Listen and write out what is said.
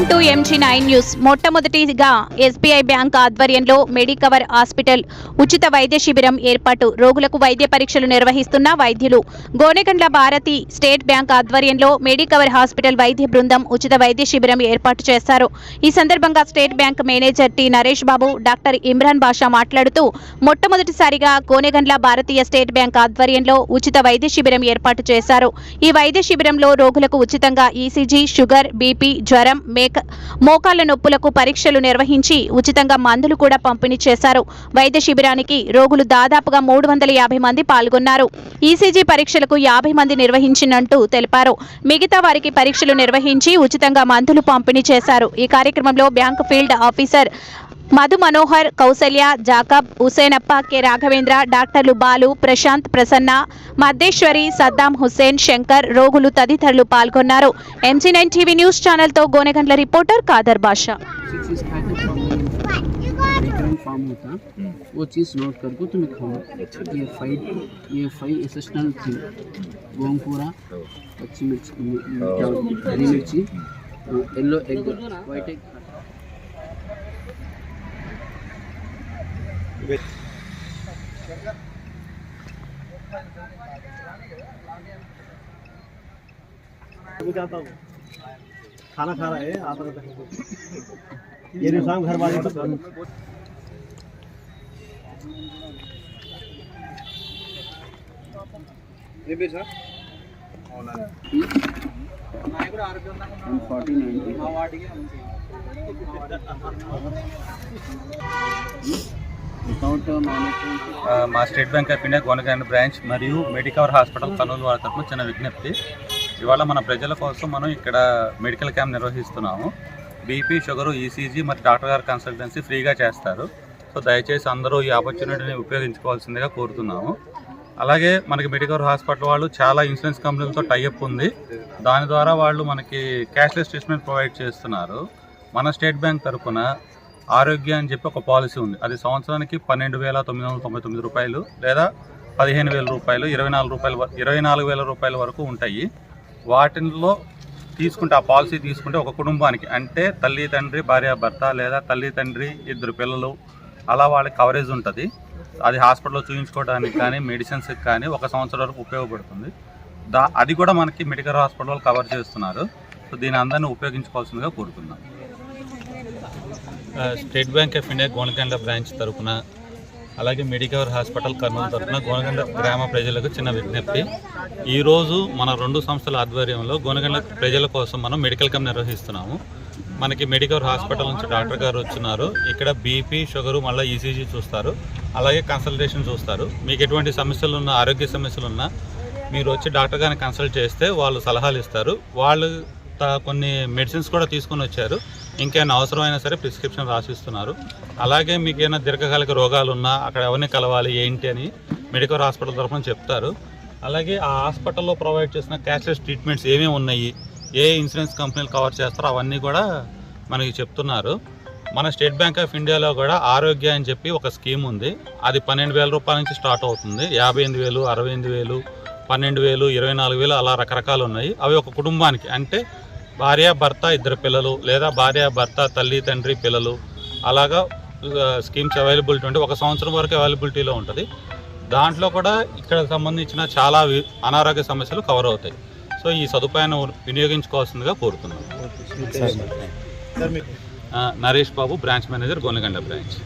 Welcome to MG nine news మొట్టమొదటిగా SBI bank ఆధ్వర్యంలో Medicover hospital ఉచిత వైద్య శిబిరం ఏర్పాటు. రోగులకు వైద్య పరీక్షలు నిర్వహిస్తున్న వైద్యులు. గోనెగండ్ల భారతి స్టేట్ బ్యాంక్ ఆధ్వర్యంలో మెడికవర్ హాస్పిటల్ వైద్య బృందం ఉచిత వైద్య శిబిరం ఏర్పాటు చేశారు. ఈ సందర్భంగా state bank manager T Naresh Babu doctor Imran Basha మాట్లాడుతూ మొట్టమొదటిసారిగా గోనెగండ్ల భారతీయ స్టేట్ బ్యాంక్ ఆధ్వర్యంలో ఉచిత వైద్య శిబిరం ఏర్పాటు చేశారు. ఈ వైద్య శిబిరంలో రోగులకు ఉచితంగా ఈసీజీ షుగర్ బీపీ జ్వరం మేక మోకాళ్ళ నొప్పులకు పరీక్షలు నిర్వహించి ఉచితంగా మందులు కూడా పంపిణీ చేశారు. వైద్య శిబిరానికి రోగులు దాదాపుగా మూడు వందల యాభై మంది పాల్గొన్నారు. ఈసీజీ పరీక్షలకు యాభై మంది నిర్వహించినట్టు తెలిపారు. మిగతా వారికి పరీక్షలు నిర్వహించి ఉచితంగా మందులు పంపిణీ చేశారు. ఈ కార్యక్రమంలో bank field officer Madhu Manohar Kausalya Jacob Husenappa K Raghavendra డాక్టర్లు బాలు ప్రశాంత్ ప్రసన్న మద్దేశ్వరి సద్దాం హుస్సేన్ శంకర్ రోగులు తదితరులు పాల్గొన్నారు ఎంసీ నైన్ టీవీ న్యూస్ ఛానల్తో గోనెగండ్ల రిపోర్టర్ ఖాదర్ బాషా चीज़ खाते विक्रम फार्म होता वो चीज़ नोट करके तुम्हें खाओ ये फाइव ये फाइव एसेशनल थी गोंगपूरा पच्ची मिर्ची क्या हरी मिर्ची येलो एग वाइट एग जाता हूँ खाना खा रहा है आप ये निशान घर वाले तो फोर्टी మా state bank of India Gonagand branch మరియు మెడికవర్ హాస్పిటల్ కర్నూలు వారి తరఫున చిన్న విజ్ఞప్తి. ఇవాళ మన ప్రజల కోసం మనం ఇక్కడ మెడికల్ క్యాంప్ నిర్వహిస్తున్నాము. బీపీ షుగర్ ఈసీజీ మరి డాక్టర్ గారు కన్సల్టెన్సీ ఫ్రీగా చేస్తారు. సో దయచేసి అందరూ ఈ ఆపర్చునిటీని ఉపయోగించుకోవాల్సిందిగా కోరుతున్నాము. అలాగే మనకి మెడికవర్ హాస్పిటల్ వాళ్ళు చాలా ఇన్సూరెన్స్ కంపెనీలతో టైఅప్ ఉంది. దాని ద్వారా వాళ్ళు మనకి క్యాష్లెస్ ట్రీట్మెంట్ ప్రొవైడ్ చేస్తున్నారు. మన స్టేట్ బ్యాంక్ తరఫున ఆరోగ్య అని చెప్పి ఒక పాలసీ ఉంది. అది సంవత్సరానికి పన్నెండు వేల తొమ్మిది వందల తొంభై తొమ్మిది రూపాయలు లేదా పదిహేను వేల రూపాయలు ఇరవై నాలుగు రూపాయల ఇరవై నాలుగు వేల రూపాయల వరకు ఉంటాయి. వాటిలో తీసుకుంటే ఆ పాలసీ తీసుకుంటే ఒక కుటుంబానికి అంటే తల్లి తండ్రి భార్య భర్త లేదా తల్లి తండ్రి ఇద్దరు పిల్లలు అలా వాళ్ళకి కవరేజ్ ఉంటుంది. అది హాస్పిటల్లో చూపించుకోవడానికి కానీ మెడిసిన్స్కి కానీ ఒక సంవత్సరం వరకు ఉపయోగపడుతుంది. దా అది కూడా మనకి మెడికల్ హాస్పిటల్ వాళ్ళు కవర్ చేస్తున్నారు. సో దీని అందరినీ ఉపయోగించుకోవాల్సిందిగా కోరుకుందాం state bank of India Gonaganda branch తరఫున అలాగే మెడికవర్ హాస్పిటల్ కర్నూలు తరఫున గోనగండ గ్రామ ప్రజలకు చిన్న విజ్ఞప్తి. ఈరోజు మన రెండు సంస్థల ఆధ్వర్యంలో గోనగండ ప్రజల కోసం మనం మెడికల్ క్యాంప్ నిర్వహిస్తున్నాము. మనకి మెడికవర్ హాస్పిటల్ నుంచి డాక్టర్ గారు వచ్చినారు. ఇక్కడ బీపీ షుగరు మళ్ళీ ఈసీజీ చూస్తారు. అలాగే కన్సల్టేషన్ చూస్తారు. మీకు ఎటువంటి సమస్యలు ఉన్నా ఆరోగ్య సమస్యలు ఉన్నా మీరు వచ్చి డాక్టర్ గారిని కన్సల్ట్ చేస్తే వాళ్ళు సలహాలు ఇస్తారు. వాళ్ళు త- కొన్ని మెడిసిన్స్ కూడా తీసుకొని వచ్చారు. ఇంకేమైనా అవసరమైనా సరే ప్రిస్క్రిప్షన్ రాసిస్తున్నారు. అలాగే మీకు ఏమైనా దీర్ఘకాలిక రోగాలు ఉన్నా అక్కడ ఎవరిని కలవాలి ఏంటి అని మెడికల్ హాస్పిటల్ తరఫున చెప్తారు. అలాగే ఆ హాస్పిటల్లో ప్రొవైడ్ చేసిన క్యాష్లెస్ ట్రీట్మెంట్స్ ఏమేమి ఉన్నాయి ఏ ఇన్సూరెన్స్ కంపెనీలు కవర్ చేస్తారో అవన్నీ కూడా మనకి చెప్తున్నారు. మన స్టేట్ బ్యాంక్ ఆఫ్ ఇండియాలో కూడా ఆరోగ్య అని చెప్పి ఒక స్కీమ్ ఉంది. అది పన్నెండు వేల రూపాయల నుంచి స్టార్ట్ అవుతుంది. యాభై ఎనిమిది వేలు అరవై ఎనిమిది వేలు పన్నెండు వేలు ఇరవై నాలుగు వేలు అలా రకరకాలు ఉన్నాయి. అవి ఒక కుటుంబానికి అంటే భార్య భర్త ఇద్దరు పిల్లలు లేదా భార్య భర్త తల్లి తండ్రి పిల్లలు అలాగా స్కీమ్స్ అవైలబిలిటీ ఉంటే ఒక సంవత్సరం వరకు అవైలబిలిటీలో ఉంటుంది. దాంట్లో కూడా ఇక్కడ సంబంధించిన చాలా అనారోగ్య సమస్యలు కవర్ అవుతాయి. సో ఈ సదుపాయాన్ని వినియోగించుకోవాల్సిందిగా కోరుతున్నాను. Naresh Babu branch manager Gonaganda branch.